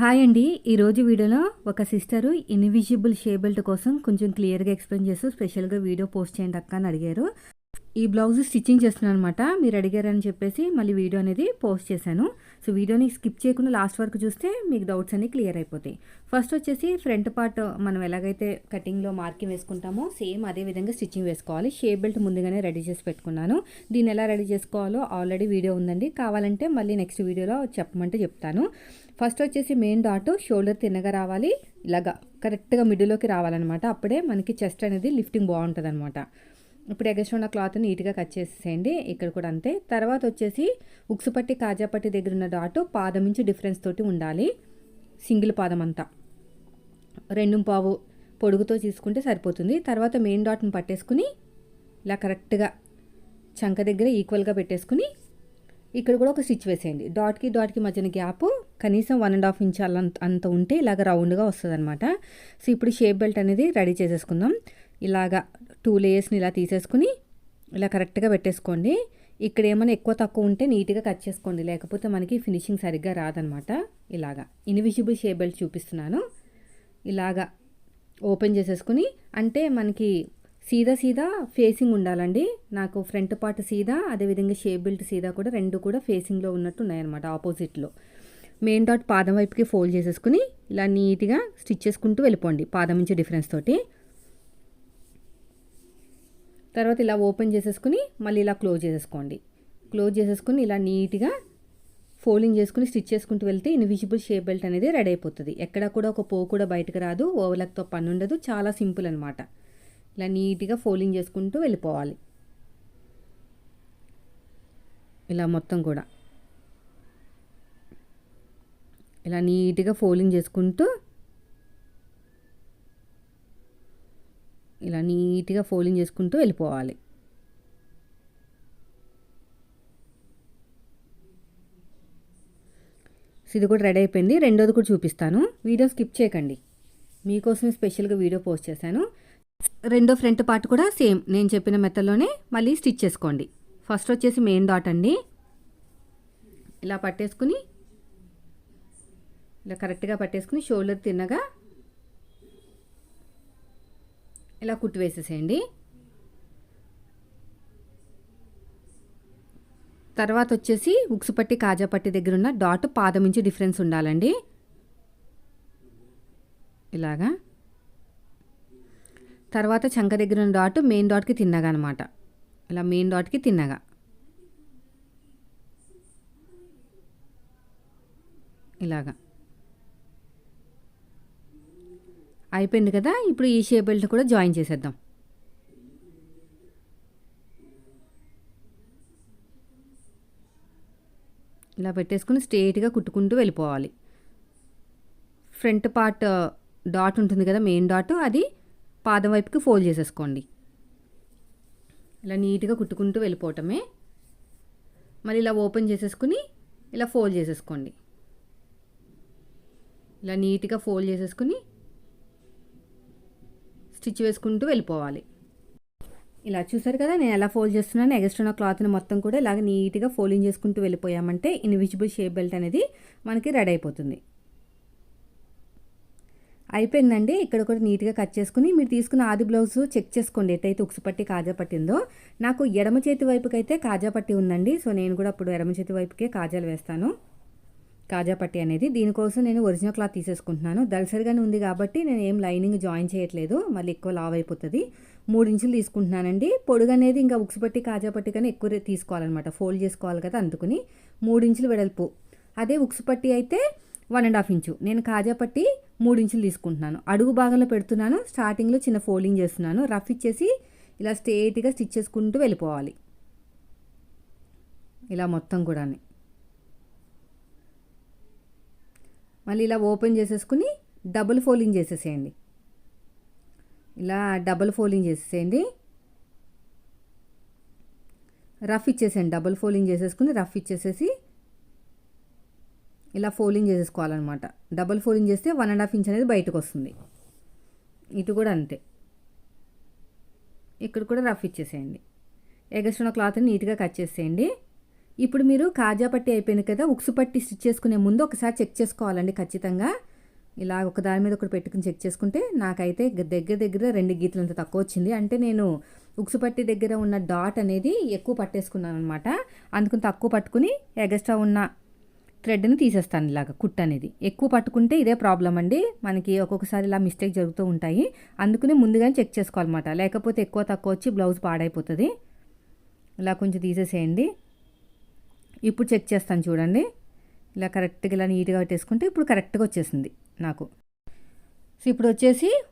Hi అండి. ఈరోజు వీడియోలో ఒక సిస్టరు ఇన్విజిబుల్ షేబెల్ట్ కోసం కొంచెం క్లియర్గా ఎక్స్ప్లెయిన్ చేస్తూ స్పెషల్గా వీడియో పోస్ట్ చేయండి అక్క అని అడిగారు. ఈ బ్లౌజ్ స్టిచ్చింగ్ చేస్తున్నాను అనమాట మీరు అడిగారని చెప్పేసి మళ్ళీ వీడియో అనేది పోస్ట్ చేశాను. సో వీడియోని స్కిప్ చేయకుండా లాస్ట్ వరకు చూస్తే మీకు డౌట్స్ అన్ని క్లియర్ అయిపోతాయి. ఫస్ట్ వచ్చేసి ఫ్రంట్ పార్ట్ మనం ఎలాగైతే కటింగ్లో మార్కింగ్ వేసుకుంటామో సేమ్ అదే విధంగా స్టిచ్చింగ్ వేసుకోవాలి. షేప్ బెల్ట్ ముందుగానే రెడీ చేసి పెట్టుకున్నాను. దీన్ని ఎలా రెడీ చేసుకోవాలో ఆల్రెడీ వీడియో ఉందండి. కావాలంటే మళ్ళీ నెక్స్ట్ వీడియోలో చెప్పమంటే చెప్తాను. ఫస్ట్ వచ్చేసి మెయిన్ డాట్ షోల్డర్ తిన్నగా రావాలి. ఇలాగా కరెక్ట్గా మిడిల్లోకి రావాలన్నమాట. అప్పుడే మనకి చెస్ట్ అనేది లిఫ్టింగ్ బాగుంటుంది అనమాట ఇప్పుడు ఎగస్ట్రా ఉన్న క్లాత్ నీట్గా కట్ చేసేయండి ఇక్కడ కూడా అంతే. తర్వాత వచ్చేసి ఉక్సుపట్టి పట్టి దగ్గర ఉన్న డాట్ పాదం నుంచి డిఫరెన్స్ తోటి ఉండాలి. సింగిల్ పాదం అంతా. రెండు పావు పొడుగుతో తీసుకుంటే సరిపోతుంది. తర్వాత మెయిన్ డాట్ని పట్టేసుకుని ఇలా కరెక్ట్గా చంక దగ్గర ఈక్వల్గా పెట్టేసుకుని ఇక్కడ కూడా ఒక స్టిచ్ వేసేయండి. డాట్కి డాట్కి మధ్యన గ్యాప్ కనీసం వన్ అండ్ హాఫ్ ఇంచ్ అంత అంత ఉంటే ఇలాగ రౌండ్గా వస్తుంది అనమాట సో ఇప్పుడు షేప్ బెల్ట్ అనేది రెడీ చేసేసుకుందాం. ఇలాగా టూ లేయర్స్ని ఇలా తీసేసుకుని ఇలా కరెక్ట్గా పెట్టేసుకోండి. ఇక్కడ ఏమైనా ఎక్కువ తక్కువ ఉంటే నీట్గా కట్ చేసుకోండి. లేకపోతే మనకి ఫినిషింగ్ సరిగ్గా రాదనమాట. ఇలాగా ఇన్విజిబుల్ షేబెల్ట్ చూపిస్తున్నాను. ఇలాగా ఓపెన్ చేసేసుకుని అంటే మనకి సీదా సీదా ఫేసింగ్ ఉండాలండి. నాకు ఫ్రంట్ పార్ట్ సీదా అదేవిధంగా షేప్ బెల్ట్ సీదా కూడా రెండు కూడా ఫేసింగ్లో ఉన్నట్టు ఉన్నాయన్నమాట ఆపోజిట్లో. మెయిన్ డాట్ పాదం వైపుకి ఫోల్డ్ చేసేసుకుని ఇలా నీట్గా స్టిచ్ చేసుకుంటూ వెళ్ళిపోండి. పాదం నుంచి డిఫరెన్స్ తోటి. తర్వాత ఇలా ఓపెన్ చేసేసుకుని మళ్ళీ ఇలా క్లోజ్ చేసేసుకోండి. క్లోజ్ చేసేసుకుని ఇలా నీట్గా ఫోల్డింగ్ చేసుకుని స్టిచ్ చేసుకుంటూ వెళ్తే ఇన్విజిబుల్ షేప్ బెల్ట్ అనేది రెడీ అయిపోతుంది. ఎక్కడ కూడా ఒక పో కూడా బయటకు రాదు ఓవర్లక్తో పని ఉండదు చాలా సింపుల్ అనమాట ఇలా నీట్గా ఫోల్డింగ్ చేసుకుంటూ వెళ్ళిపోవాలి. ఇలా మొత్తం కూడా. ఇలా నీట్గా ఫోల్డింగ్ చేసుకుంటూ ఇలా నీట్గా ఫోల్డింగ్ చేసుకుంటూ వెళ్ళిపోవాలి. ఇది కూడా రెడీ అయిపోయింది. రెండోది కూడా చూపిస్తాను. వీడియో స్కిప్ చేయకండి. మీకోసమే స్పెషల్గా వీడియో పోస్ట్ చేశాను. రెండో ఫ్రంట్ పార్ట్ కూడా సేమ్. నేను చెప్పిన మెథడ్లోనే మళ్ళీ స్టిచ్ చేసుకోండి. ఫస్ట్ వచ్చేసి మెయిన్ డాట్ అండి. ఇలా పట్టేసుకుని ఇలా కరెక్ట్గా పట్టేసుకుని షోల్డర్ తిన్నగా ఇలా కుట్టి వేసేసేయండి. తర్వాత వచ్చేసి ఉక్సు పట్టి కాజా పట్టి దగ్గర ఉన్న డాట్ పాదం నుంచి డిఫరెన్స్ ఉండాలండి. ఇలాగా. తర్వాత చంక దగ్గర ఉన్న డాట్ మెయిన్ డాట్కి తిన్నగా అనమాట ఇలా మెయిన్ డాట్కి తిన్నగా. ఇలాగా. అయిపోయింది కదా ఇప్పుడు ఈ షేప్ బెల్ట్ కూడా జాయిన్ చేసేద్దాం. ఇలా పెట్టేసుకుని స్ట్రేట్గా కుట్టుకుంటూ వెళ్ళిపోవాలి. ఫ్రంట్ పార్ట్ uh, డాట్ ఉంటుంది కదా మెయిన్ డాట్ అది పాదం వైపుకి ఫోల్డ్ చేసేసుకోండి. ఇలా నీట్గా కుట్టుకుంటూ వెళ్ళిపోవటమే. మళ్ళీ ఇలా ఓపెన్ చేసేసుకుని ఇలా ఫోల్డ్ చేసేసుకోండి. ఇలా నీట్గా ఫోల్డ్ చేసేసుకుని స్టిచ్ వేసుకుంటూ వెళ్ళిపోవాలి. ఇలా చూసారు కదా నేను ఎలా ఫోల్డ్ చేస్తున్నాను? ఎగస్ట్రా క్లాత్ని మొత్తం కూడా ఇలాగ నీట్గా ఫోల్డింగ్ చేసుకుంటూ వెళ్ళిపోయామంటే ఇన్విజిబుల్ షేప్ బెల్ట్ అనేది మనకి రెడీ అయిపోతుంది. అయిపోయిందండి. ఇక్కడ కూడా నీట్గా కట్ చేసుకుని మీరు తీసుకున్న ఆది బ్లౌజ్ చెక్ చేసుకోండి. ఎట్టయితే ఉక్సు పట్టి కాజా పట్టిందో నాకు ఎడమ చేతి వైపుకి అయితే కాజా పట్టి ఉందండి. సో నేను కూడా అప్పుడు ఎడమ చేతి వైపుకే కాజాలు వేస్తాను. కాజా పట్టి అనేది. దీనికోసం నేను ఒరిజినల్ క్లాత్ తీసేసుకుంటున్నాను. దళసరిగానే ఉంది కాబట్టి నేను ఏం లైనింగ్ జాయిన్ చేయట్లేదు. మళ్ళీ ఎక్కువ లావ్ అయిపోతుంది. మూడు ఇంచులు తీసుకుంటున్నానండి. పొడుగు అనేది ఇంకా ఉక్సు పట్టి కాజా పట్టి కన్నా ఎక్కువ తీసుకోవాలన్నమాట. ఫోల్డ్ చేసుకోవాలి కదా అందుకుని మూడు ఇంచులు వెడల్పు. అదే ఉక్సు పట్టి అయితే వన్ అండ్ హాఫ్ ఇంచు. నేను కాజా పట్టి మూడు ఇంచులు తీసుకుంటున్నాను. అడుగు భాగంలో పెడుతున్నాను. స్టార్టింగ్లో చిన్న ఫోల్డింగ్ చేస్తున్నాను. రఫ్ ఇచ్చేసి ఇలా స్ట్రేట్గా స్టిచ్ చేసుకుంటూ వెళ్ళిపోవాలి. ఇలా మొత్తం కూడా మళ్ళీ ఇలా ఓపెన్ చేసేసుకుని డబుల్ ఫోల్డింగ్ చేసేసేయండి. ఇలా డబుల్ ఫోల్డింగ్ చేసేసేయండి. రఫ్ ఇచ్చేసేయండి. డబుల్ ఫోల్డింగ్ చేసేసుకుని రఫ్ ఇచ్చేసేసి ఇలా ఫోల్డింగ్ చేసేసుకోవాలన్నమాట. డబుల్ ఫోల్డింగ్ చేస్తే వన్ అండ్ హాఫ్ ఇంచ్ అనేది బయటకు వస్తుంది. ఇటు కూడా అంతే. ఇక్కడ కూడా రఫ్ ఇచ్చేసేయండి. ఎగస్ట్రా క్లాత్ని నీట్గా కట్ చేసేయండి. ఇప్పుడు మీరు కాజా పట్టి అయిపోయింది కదా ఉక్సు పట్టి స్టిచ్ చేసుకునే ముందు ఒకసారి చెక్ చేసుకోవాలండి ఖచ్చితంగా. ఇలా ఒక దాని మీద ఒకటి పెట్టుకుని చెక్ చేసుకుంటే నాకైతే దగ్గర దగ్గర రెండు గీతలంత తక్కువ వచ్చింది. అంటే నేను ఉక్సు పట్టి దగ్గర ఉన్న డాట్ అనేది ఎక్కువ పట్టేసుకున్నాను అనమాట అందుకని తక్కువ పట్టుకుని ఎగస్ట్రా ఉన్న థ్రెడ్ని తీసేస్తాను ఇలాగ కుట్ అనేది. ఎక్కువ పట్టుకుంటే ఇదే ప్రాబ్లం అండి. మనకి ఒక్కొక్కసారి ఇలా మిస్టేక్ జరుగుతూ ఉంటాయి. అందుకనే ముందుగానే చెక్ చేసుకోవాలన్నమాట. లేకపోతే ఎక్కువ తక్కువ వచ్చి బ్లౌజ్ పాడైపోతుంది. ఇలా కొంచెం తీసేసేయండి. ఇప్పుడు చెక్ చేస్తాను చూడండి. ఇలా కరెక్ట్గా ఇలా నీట్గా పెట్టేసుకుంటే ఇప్పుడు కరెక్ట్గా వచ్చేసింది నాకు. సో ఇప్పుడు వచ్చేసి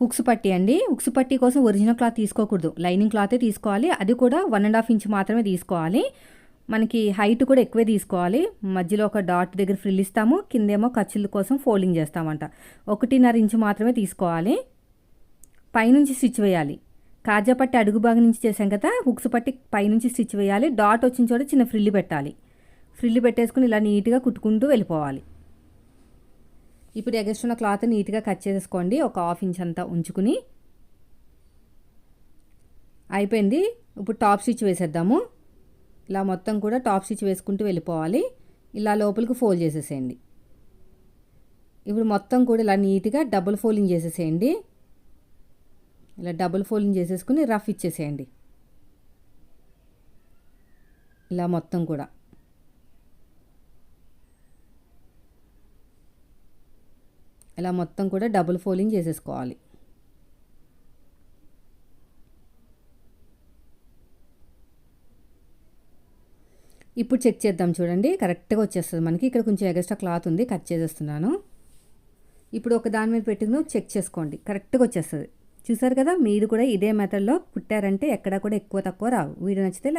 హుక్స్ పట్టి అండి. హుక్స్ పట్టి కోసం ఒరిజినల్ క్లాత్ తీసుకోకూడదు. లైనింగ్ క్లాతే తీసుకోవాలి. అది కూడా వన్ అండ్ హాఫ్ ఇంచ్ మాత్రమే తీసుకోవాలి. మనకి హైట్ కూడా ఎక్కువే తీసుకోవాలి. మధ్యలో ఒక డాట్ దగ్గర ఫ్రిల్ ఇస్తాము. కిందేమో ఖర్చుల కోసం ఫోల్డింగ్ చేస్తామంట. ఒకటిన్నర ఇంచు మాత్రమే తీసుకోవాలి. పైనుంచి స్టిచ్ వేయాలి. కాజా పట్టి అడుగు భాగం నుంచి చేసాం కదా హుక్స్ పట్టి పైనుంచి స్టిచ్ వేయాలి డాట్ వచ్చిన చోట చిన్న ఫ్రిల్లు పెట్టాలి. ఫ్రిల్లు పెట్టేసుకుని ఇలా నీట్గా కుట్టుకుంటూ వెళ్ళిపోవాలి. ఇప్పుడు ఎగస్ట్రున్న క్లాత్ నీట్గా కట్ చేసేసుకోండి ఒక హాఫ్ ఇంచ్ అంతా ఉంచుకుని. అయిపోయింది. ఇప్పుడు టాప్ స్టిచ్ వేసేద్దాము. ఇలా మొత్తం కూడా టాప్ స్టిచ్ వేసుకుంటూ వెళ్ళిపోవాలి. ఇలా లోపలికి ఫోల్డ్ చేసేసేయండి. ఇప్పుడు మొత్తం కూడా ఇలా నీట్గా డబుల్ ఫోల్డింగ్ చేసేసేయండి. ఇలా డబుల్ ఫోల్డింగ్ చేసేసుకుని రఫ్ ఇచ్చేసేయండి. ఇలా మొత్తం కూడా. ఇలా మొత్తం కూడా డబుల్ ఫోల్డింగ్ చేసేసుకోవాలి. ఇప్పుడు చెక్ చేద్దాం చూడండి కరెక్ట్గా వచ్చేస్తుంది మనకి. ఇక్కడ కొంచెం ఎగస్ట్రా క్లాత్ ఉంది కట్ చేసేస్తున్నాను. ఇప్పుడు ఒక దాని మీద పెట్టుకుని చెక్ చేసుకోండి కరెక్ట్గా వచ్చేస్తుంది. చూసారు కదా? మీరు కూడా ఇదే మెథడ్లో కుట్టారంటే ఎక్కడ కూడా ఎక్కువ తక్కువ రావు. వీడియో నచ్చితే లైక్